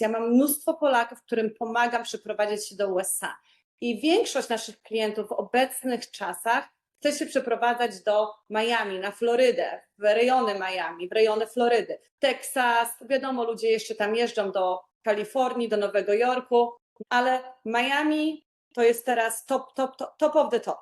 Ja mam mnóstwo Polaków, którym pomagam przeprowadzić się do USA. I większość naszych klientów w obecnych czasach chce się przeprowadzać do Miami, na Florydę, w rejony Miami, w rejony Florydy, Teksas. Wiadomo, ludzie jeszcze tam jeżdżą do Kalifornii, do Nowego Jorku, ale Miami to jest teraz top, top, top, top of the top.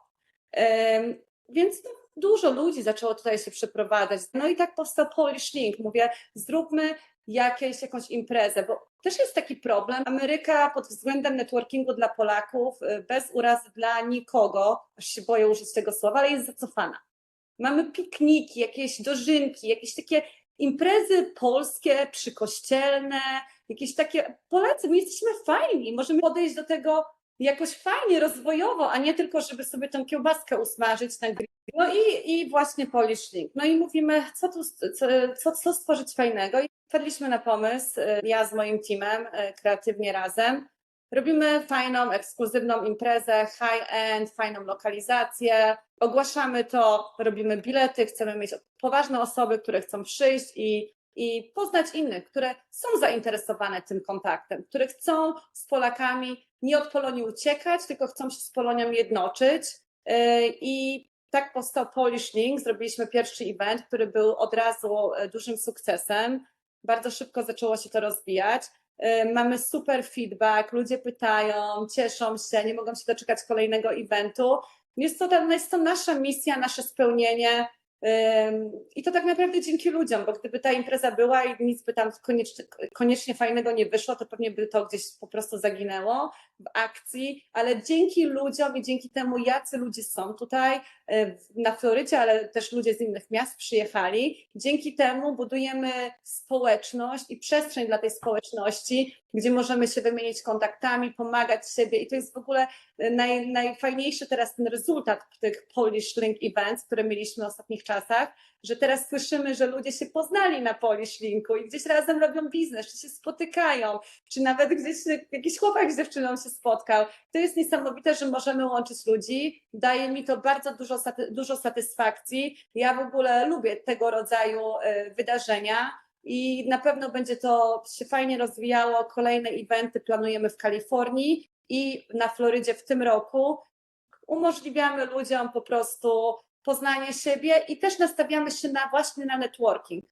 Em, Więc dużo ludzi zaczęło tutaj się przeprowadzać. No i tak powstał Polish Link. Mówię, zróbmy jakieś, jakąś imprezę, bo też jest taki problem. Ameryka pod względem networkingu dla Polaków, y, bez urazy dla nikogo, aż się boję użyć tego słowa, ale jest zacofana. Mamy pikniki, jakieś dożynki, jakieś takie imprezy polskie, przykościelne, jakieś takie. Polacy, my jesteśmy fajni, możemy podejść do tego jakoś fajnie, rozwojowo, a nie tylko, żeby sobie tą kiełbaskę usmażyć na grill. No i, i właśnie Polish Link. No i mówimy, co tu, co, co, stworzyć fajnego. I wpadliśmy na pomysł, y, ja z moim teamem, y, kreatywnie razem. Robimy fajną, ekskluzywną imprezę, high-end, fajną lokalizację. Ogłaszamy to, robimy bilety, chcemy mieć poważne osoby, które chcą przyjść i, i poznać innych, które są zainteresowane tym kontaktem, które chcą z Polakami nie od Polonii uciekać, tylko chcą się z Polonią jednoczyć. Yy, I tak powstał Polish Link. Zrobiliśmy pierwszy event, który był od razu e, dużym sukcesem. Bardzo szybko zaczęło się to rozwijać. Yy, Mamy super feedback, ludzie pytają, cieszą się, nie mogą się doczekać kolejnego eventu. Jest to, jest to nasza misja, nasze spełnienie. I to tak naprawdę dzięki ludziom, bo gdyby ta impreza była i nic by tam koniecznie, koniecznie fajnego nie wyszło, to pewnie by to gdzieś po prostu zaginęło w akcji, ale dzięki ludziom i dzięki temu, jacy ludzie są tutaj w- na Florydzie, ale też ludzie z innych miast przyjechali, dzięki temu budujemy społeczność i przestrzeń dla tej społeczności, gdzie możemy się wymienić kontaktami, pomagać siebie. I to jest w ogóle y, naj, najfajniejszy teraz ten rezultat tych Polish Link Events, które mieliśmy w ostatnich czasach, że teraz słyszymy, że ludzie się poznali na Polish Linku i gdzieś razem robią biznes, czy się spotykają, czy nawet gdzieś jakiś chłopak z dziewczyną się spotkał. To jest niesamowite, że możemy łączyć ludzi. Daje mi to bardzo dużo, dużo satysfakcji. Ja w ogóle lubię tego rodzaju y, wydarzenia. I na pewno będzie to się fajnie rozwijało. Kolejne eventy planujemy w Kalifornii i na Florydzie w tym roku. Umożliwiamy ludziom po prostu poznanie siebie i też nastawiamy się na właśnie na networking.